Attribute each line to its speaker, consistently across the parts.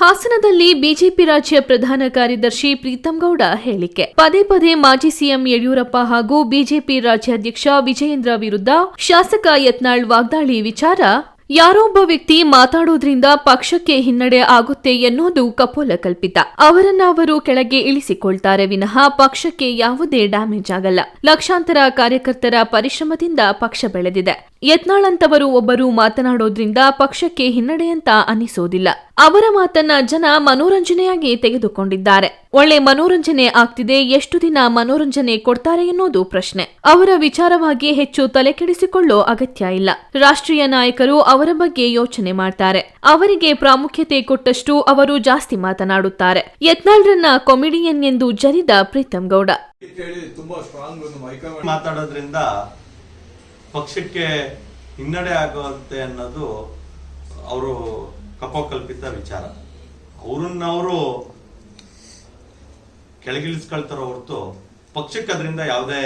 Speaker 1: ಹಾಸನದಲ್ಲಿ ಬಿಜೆಪಿ ರಾಜ್ಯ ಪ್ರಧಾನ ಕಾರ್ಯದರ್ಶಿ ಪ್ರೀತಂ ಗೌಡ ಹೇಳಿಕೆ. ಪದೇ ಪದೇ ಮಾಜಿ ಸಿಎಂ ಯಡಿಯೂರಪ್ಪ ಹಾಗೂ ಬಿಜೆಪಿ ರಾಜ್ಯಾಧ್ಯಕ್ಷ ವಿಜಯೇಂದ್ರ ವಿರುದ್ಧ ಶಾಸಕ ಯತ್ನಾಳ್ ವಾಗ್ದಾಳಿ ವಿಚಾರ. ಯಾರೊಬ್ಬ ವ್ಯಕ್ತಿ ಮಾತಾಡೋದ್ರಿಂದ ಪಕ್ಷಕ್ಕೆ ಹಿನ್ನಡೆ ಆಗುತ್ತೆ ಎನ್ನುವುದು ಕಪೋಲ ಕಲ್ಪಿತ. ಅವರನ್ನ ಅವರು ಕೆಳಗೆ ಇಳಿಸಿಕೊಳ್ತಾರೆ ವಿನಃ ಪಕ್ಷಕ್ಕೆ ಯಾವುದೇ ಡ್ಯಾಮೇಜ್ ಆಗಲ್ಲ. ಲಕ್ಷಾಂತರ ಕಾರ್ಯಕರ್ತರ ಪರಿಶ್ರಮದಿಂದ ಪಕ್ಷ ಬೆಳೆದಿದೆ. ಯತ್ನಾಳ್ ಅಂತವರು ಒಬ್ಬರು ಮಾತನಾಡೋದ್ರಿಂದ ಪಕ್ಷಕ್ಕೆ ಹಿನ್ನಡೆ ಅಂತ ಅನಿಸೋದಿಲ್ಲ ಅವರ ಮಾತನ್ನ ಜನ ಮನೋರಂಜನೆಯಾಗಿ ತೆಗೆದುಕೊಂಡಿದ್ದಾರೆ. ಒಳ್ಳೆ ಮನೋರಂಜನೆ ಆಗ್ತಿದೆ, ಎಷ್ಟು ದಿನ ಮನೋರಂಜನೆ ಕೊಡ್ತಾರೆ ಎನ್ನುವುದು ಪ್ರಶ್ನೆ. ಅವರ ವಿಚಾರವಾಗಿ ಹೆಚ್ಚು ತಲೆಕೆಡಿಸಿಕೊಳ್ಳೋ ಅಗತ್ಯ ಇಲ್ಲ. ರಾಷ್ಟ್ರೀಯ ನಾಯಕರು ಅವರ ಬಗ್ಗೆ ಯೋಚನೆ ಮಾಡ್ತಾರೆ. ಅವರಿಗೆ ಪ್ರಾಮುಖ್ಯತೆ ಕೊಟ್ಟಷ್ಟು ಅವರು ಜಾಸ್ತಿ ಮಾತನಾಡುತ್ತಾರೆ. ಯತ್ನಾಳ್ರನ್ನ ಕಾಮಿಡಿಯನ್ ಎಂದು ಜರಿದ ಪ್ರೀತಂ ಗೌಡ.
Speaker 2: ಮಾತಾಡೋದ್ರಿಂದ ಪಕ್ಷಕ್ಕೆ ಹಿನ್ನಡೆ ಆಗುತ್ತೆ ಅನ್ನೋದು ಅವರು ಕಪೋಕಲ್ಪಿತ ವಿಚಾರ. ಅವ್ರನ್ನವರು ಕೆಳಗಿಳಿಸ್ಕೊಳ್ತಾರೋ ಹೊರತು ಪಕ್ಷಕ್ಕೆ ಅದರಿಂದ ಯಾವುದೇ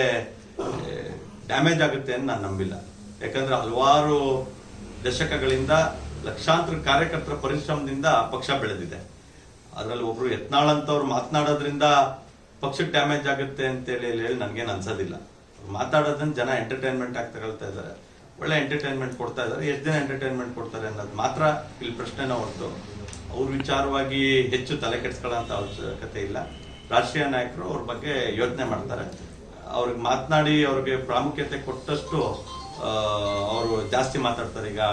Speaker 2: ಡ್ಯಾಮೇಜ್ ಆಗುತ್ತೆ ಅಂತ ನಾನು ನಂಬಿಲ್ಲ. ಯಾಕಂದ್ರೆ ಹಲವಾರು ದಶಕಗಳಿಂದ ಲಕ್ಷಾಂತರ ಕಾರ್ಯಕರ್ತರ ಪರಿಶ್ರಮದಿಂದ ಪಕ್ಷ ಬೆಳೆದಿದೆ. ಅದರಲ್ಲಿ ಒಬ್ರು ಯತ್ನಾಳ್ ಅಂತವ್ರು ಮಾತನಾಡೋದ್ರಿಂದ ಪಕ್ಷಕ್ಕೆ ಡ್ಯಾಮೇಜ್ ಆಗುತ್ತೆ ಅಂತೇಳಿ ಹೇಳಿ ನನಗೇನು ಅನ್ಸೋದಿಲ್ಲ. ಮಾತಾಡೋದನ್ನ ಜನ ಎಂಟರ್ಟೈನ್ಮೆಂಟ್ ಆಗಿ ತಗೊಳ್ತಾ ಇದ್ದಾರೆ. ಒಳ್ಳೆ ಎಂಟರ್ಟೈನ್ಮೆಂಟ್ ಕೊಡ್ತಾ ಇದ್ದಾರೆ. ಎಷ್ಟು ದಿನ ಎಂಟರ್ಟೈನ್ಮೆಂಟ್ ಕೊಡ್ತಾರೆ ಅನ್ನೋದು ಮಾತ್ರ ಇಲ್ಲಿ ಪ್ರಶ್ನೆನ ಹೊರತು. ಅವ್ರ ವಿಚಾರವಾಗಿ ಹೆಚ್ಚು ತಲೆ ಕೆಡಿಸ್ಕೊಳ್ಳೋಂಥ ಅವಶ್ಯಕತೆ ಇಲ್ಲ. ರಾಷ್ಟ್ರೀಯ ನಾಯಕರು ಅವ್ರ ಬಗ್ಗೆ ಯೋಚನೆ ಮಾಡ್ತಾರೆ. ಅವ್ರಿಗೆ ಮಾತನಾಡಿ ಅವ್ರಿಗೆ ಪ್ರಾಮುಖ್ಯತೆ ಕೊಟ್ಟಷ್ಟು ಅವರು ಜಾಸ್ತಿ ಮಾತಾಡ್ತಾರೆ. ಈಗ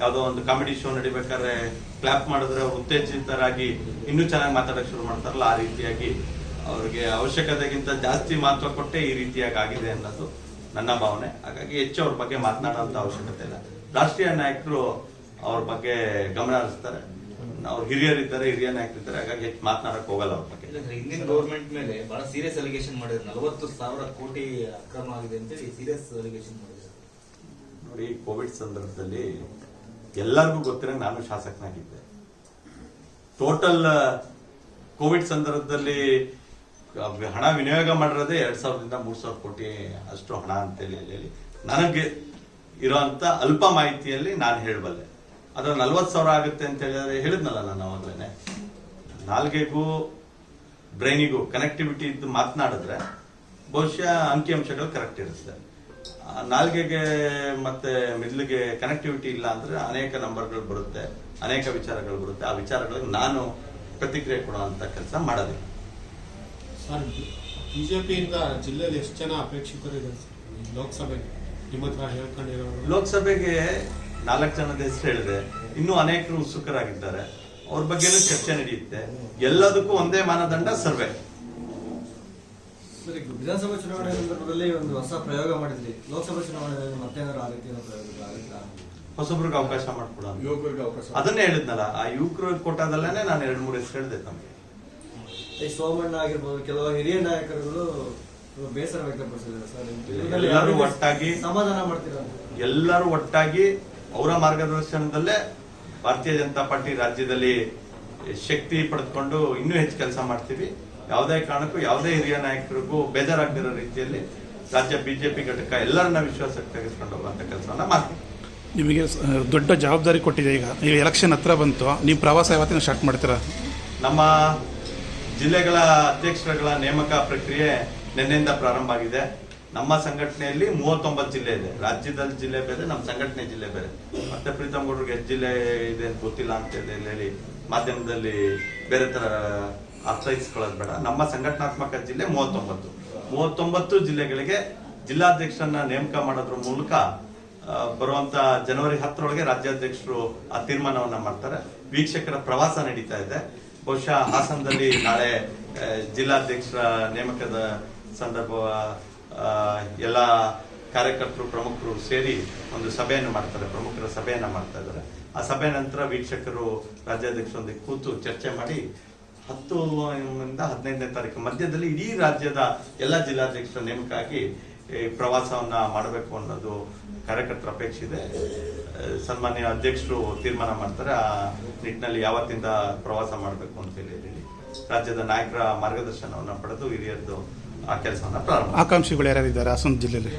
Speaker 2: ಯಾವುದೋ ಒಂದು ಕಾಮಿಡಿ ಶೋ ನಡಿಬೇಕಾದ್ರೆ ಕ್ಲಾಪ್ ಮಾಡಿದ್ರೆ ಅವ್ರು ಉತ್ತೇಜಿತರಾಗಿ ಇನ್ನೂ ಚೆನ್ನಾಗಿ ಮಾತಾಡೋಕೆ ಶುರು ಮಾಡ್ತಾರಲ್ಲ, ಆ ರೀತಿಯಾಗಿ. ಅವ್ರಿಗೆ ಅವಶ್ಯಕತೆಗಿಂತ ಜಾಸ್ತಿ ಮಹತ್ವ ಕೊಟ್ಟೆ ಈ ರೀತಿಯಾಗಿ ಆಗಿದೆ ಅನ್ನೋದು ನನ್ನ ಭಾವನೆ. ಹಾಗಾಗಿ ಹೆಚ್ಚು ಅವ್ರ ಬಗ್ಗೆ ಮಾತನಾಡುವಂತ ಅವಶ್ಯಕತೆ ಇಲ್ಲ. ರಾಷ್ಟ್ರೀಯ ನಾಯಕರು ಅವ್ರ ಬಗ್ಗೆ ಗಮನ ಹರಿಸ್ತಾರೆ. ಅವ್ರು ಹಿರಿಯರಿದ್ದಾರೆ ಹಿರಿಯ ನಾಯಕರಿದ್ದಾರೆ ಹಾಗಾಗಿ ಹೆಚ್ಚು ಮಾತನಾಡಕ್ ಹೋಗಲ್ಲ ಅವ್ರ ಬಗ್ಗೆ.
Speaker 3: ಹಿಂದಿನ ಗೌರ್ಮೆಂಟ್ ಮೇಲೆ ಬಹಳ ಸೀರಿಯಸ್ ಅಲಿಗೇಷನ್ ಮಾಡಿದ್ರು. ನಲವತ್ತು ಸಾವಿರ ಕೋಟಿ ಅಕ್ರಮ ಆಗಿದೆ ಅಂತೇಳಿ ಸೀರಿಯಸ್ ಅಲಿಗೇಷನ್ ಮಾಡಿದ್ರು.
Speaker 2: ನೋಡಿ ಕೋವಿಡ್ ಸಂದರ್ಭದಲ್ಲಿ ಎಲ್ಲರಿಗೂ ಗೊತ್ತಿರೋ ನಾನು ಶಾಸಕನಾಗಿದ್ದೆ. ಟೋಟಲ್ ಕೋವಿಡ್ ಸಂದರ್ಭದಲ್ಲಿ ಹಣ ವಿನಿಯೋಗ ಮಾಡಿರೋದೇ ಎರಡು ಸಾವಿರದಿಂದ ಮೂರು ಸಾವಿರ ಕೋಟಿ ಅಷ್ಟು ಹಣ ಅಂತೇಳಿ ಹೇಳಿ. ನನಗೆ ಇರೋಂಥ ಅಲ್ಪ ಮಾಹಿತಿಯಲ್ಲಿ ನಾನು ಹೇಳಬಲ್ಲೆ. ಅದ್ರ ನಲ್ವತ್ತು ಸಾವಿರ ಆಗುತ್ತೆ ಅಂತ ಹೇಳಿದ್ರೆ ಹೇಳಿದ್ನಲ್ಲ ನಾನು ಅವಾಗಲೇ ನಾಲ್ಗೆಗೂ, ಬ್ರೈನಿಗೂ ಕನೆಕ್ಟಿವಿಟಿ ಇದ್ದು ಮಾತನಾಡಿದ್ರೆ ಬಹುಶಃ ಅಂಕಿಅಂಶಗಳು ಕರೆಕ್ಟ್ ಇರುತ್ತೆ. ನಾಲ್ಗೆಗೆ ಮತ್ತೆ ಮಿದ್ಲಿಗೆ ಕನೆಕ್ಟಿವಿಟಿ ಇಲ್ಲ ಅಂದ್ರೆ ಅನೇಕ ನಂಬರ್ಗಳು ಬರುತ್ತೆ, ಅನೇಕ ವಿಚಾರಗಳು ಬರುತ್ತೆ. ಆ ವಿಚಾರಗಳಿಗೆ ನಾನು ಪ್ರತಿಕ್ರಿಯೆ ಕೊಡುವಂತ ಕೆಲಸ ಮಾಡೋದಿಲ್ಲ.
Speaker 4: ಸರ್ ಬಿಜೆಪಿಯಿಂದ ಜಿಲ್ಲೆಯಲ್ಲಿ ಎಷ್ಟು ಜನ ಅಪೇಕ್ಷಿತರು ಇದ್ದಾರೆ ಸರ್ ಲೋಕಸಭೆಗೆ. ನಿಮ್ಮ ಹತ್ರ ಹೇಳ್ಕೊಂಡಿರೋರು
Speaker 2: ಲೋಕಸಭೆಗೆ ನಾಲ್ಕು ಜನದ ಹೆಸರು ಹೇಳಿದೆ. ಇನ್ನೂ ಅನೇಕರು ಉತ್ಸುಕರಾಗಿದ್ದಾರೆ. ಅವ್ರ ಬಗ್ಗೆನೂ ಚರ್ಚೆ ನಡೆಯುತ್ತೆ. ಎಲ್ಲದಕ್ಕೂ ಒಂದೇ ಮಾನದಂಡ ಸರ್ವೆ.
Speaker 5: ವಿಧಾನಸಭಾ ಚುನಾವಣೆ ಸಂದರ್ಭದಲ್ಲಿ ಒಂದು ಹೊಸ ಪ್ರಯೋಗ ಮಾಡಿದ್ರಿ. ಲೋಕಸಭಾ ಚುನಾವಣೆಯಲ್ಲಿ ಮತ್ತೇನಾದ್ರು ಆ ರೀತಿಯ
Speaker 2: ಹೊಸಬ್ರಿಗೆ ಅವಕಾಶ ಮಾಡ್ಕೊಡೋಣ
Speaker 6: ಯುವಕರಿಗೆ ಅವಕಾಶ
Speaker 2: ಅದನ್ನೇ ಹೇಳಿದ್ನಲ್ಲ ಆ ಯುವಕರು ಕೋಟಾದಲ್ಲೇ ನಾನು ಎರಡು ಮೂರು ಹೆಸರು ಹೇಳಿದೆ ತಮಗೆ.
Speaker 5: ಈ ಸೋಮಣ್ಣ ಆಗಿರ್ಬೋದು ಕೆಲವು ಹಿರಿಯ ನಾಯಕರುಗಳು ಬೇಸರ ವ್ಯಕ್ತಪಡಿಸಿದ್ದಾರೆ ಸರ್.
Speaker 2: ಎಲ್ಲರೂ ಒಟ್ಟಾಗಿ
Speaker 5: ಸಮಾಧಾನ ಮಾಡ್ತೀರಾ
Speaker 2: ಎಲ್ಲರೂ ಒಟ್ಟಾಗಿ ಅವರ ಮಾರ್ಗದರ್ಶನದಲ್ಲೇ ಭಾರತೀಯ ಜನತಾ ಪಾರ್ಟಿ ರಾಜ್ಯದಲ್ಲಿ ಶಕ್ತಿ ಪಡೆದುಕೊಂಡು ಇನ್ನೂ ಹೆಚ್ಚು ಕೆಲಸ ಮಾಡ್ತೀವಿ. ಯಾವುದೇ ಕಾರಣಕ್ಕೂ ಯಾವುದೇ ಹಿರಿಯ ನಾಯಕರಿಗೂ ಬೇಜಾರಾಗದಿರೋ ರೀತಿಯಲ್ಲಿ ರಾಜ್ಯ ಬಿಜೆಪಿ ಘಟಕ ಎಲ್ಲರನ್ನ ವಿಶ್ವಾಸಕ್ಕೆ ತೆಗೆದುಕೊಂಡು ಹೋಗುವಂತ ಕೆಲಸವನ್ನ ಮಾಡ್ತೀವಿ.
Speaker 7: ನಿಮಗೆ ದೊಡ್ಡ ಜವಾಬ್ದಾರಿ ಕೊಟ್ಟಿದೆ ಈಗ. ನೀವು ಎಲೆಕ್ಷನ್ ಹತ್ರ ಬಂತು. ನೀವು ಪ್ರವಾಸ ಯಾವತ್ತಿನ ಸ್ಟಾರ್ಟ್ ಮಾಡ್ತೀರಾ?
Speaker 2: ನಮ್ಮ ಜಿಲ್ಲೆಗಳ ಅಧ್ಯಕ್ಷರುಗಳ ನೇಮಕ ಪ್ರಕ್ರಿಯೆ ನಿನ್ನೆಯಿಂದ ಪ್ರಾರಂಭ ಆಗಿದೆ. ನಮ್ಮ ಸಂಘಟನೆಯಲ್ಲಿ ಮೂವತ್ತೊಂಬತ್ತು ಜಿಲ್ಲೆ ಇದೆ. ರಾಜ್ಯದಲ್ಲಿ ಜಿಲ್ಲೆ ಬೇರೆ, ನಮ್ಮ ಸಂಘಟನೆ ಜಿಲ್ಲೆ ಬೇರೆ. ಮತ್ತೆ ಪ್ರೀತಮ್ ಗೌಡ್ರಿಗೆ ಜಿಲ್ಲೆ ಇದೆ ಅಂತ ಗೊತ್ತಿಲ್ಲ ಅಂತ ಹೇಳಿ ಮಾಧ್ಯಮದಲ್ಲಿ ಬೇರೆ ತರ ಅರ್ಥೈಸ್ಕೊಳ್ಳೋದು ಬೇಡ. ನಮ್ಮ ಸಂಘಟನಾತ್ಮಕ ಜಿಲ್ಲೆ ಮೂವತ್ತೊಂಬತ್ತು. ಮೂವತ್ತೊಂಬತ್ತು ಜಿಲ್ಲೆಗಳಿಗೆ ಜಿಲ್ಲಾಧ್ಯಕ್ಷರನ್ನ ನೇಮಕ ಮಾಡೋದ್ರ ಮೂಲಕ ಬರುವಂತ ಜನವರಿ ಹತ್ತರೊಳಗೆ ರಾಜ್ಯಾಧ್ಯಕ್ಷರು ಆ ತೀರ್ಮಾನವನ್ನ ಮಾಡ್ತಾರೆ. ವೀಕ್ಷಕರ ಪ್ರವಾಸ ನಡೀತಾ ಇದೆ. ಬಹುಶಃ ಹಾಸನದಲ್ಲಿ ನಾಳೆ ಜಿಲ್ಲಾಧ್ಯಕ್ಷರ ನೇಮಕದ ಸಂದರ್ಭ ಎಲ್ಲ ಕಾರ್ಯಕರ್ತರು, ಪ್ರಮುಖರು ಸೇರಿ ಒಂದು ಸಭೆಯನ್ನು ಮಾಡ್ತಾರೆ, ಪ್ರಮುಖರ ಸಭೆಯನ್ನು ಮಾಡ್ತಾ ಇದ್ದಾರೆ. ಆ ಸಭೆ ನಂತರ ವೀಕ್ಷಕರು ರಾಜ್ಯಾಧ್ಯಕ್ಷರೊಂದಿಗೆ ಕೂತು ಚರ್ಚೆ ಮಾಡಿ ಹತ್ತು ಹದಿನೈದನೇ ತಾರೀಕು ಮಧ್ಯದಲ್ಲಿ ಇಡೀ ರಾಜ್ಯದ ಎಲ್ಲ ಜಿಲ್ಲಾಧ್ಯಕ್ಷರ ನೇಮಕ ಆಗಿ ಪ್ರವಾಸವನ್ನ ಮಾಡಬೇಕು ಅನ್ನೋದು ಕಾರ್ಯಕರ್ತರ ಅಪೇಕ್ಷೆ ಇದೆ. ಸನ್ಮಾನ್ಯ ಅಧ್ಯಕ್ಷರು ತೀರ್ಮಾನ ಮಾಡ್ತಾರೆ. ಆ ನಿಟ್ಟಿನಲ್ಲಿ ಯಾವತ್ತಿಂದ ಪ್ರವಾಸ ಮಾಡಬೇಕು ಅಂತ ಹೇಳಿ ರಾಜ್ಯದ ನಾಯಕರ ಮಾರ್ಗದರ್ಶನವನ್ನು ಪಡೆದು ಹಿರಿಯರದು ಆ ಕೆಲಸವನ್ನು ಪ್ರಾರಂಭ
Speaker 7: ಆಕಾಂಕ್ಷಿಗಳು ಯಾರ್ಯಾರಿದ್ದಾರೆ ಹಾಸನ ಜಿಲ್ಲೆಯಲ್ಲಿ?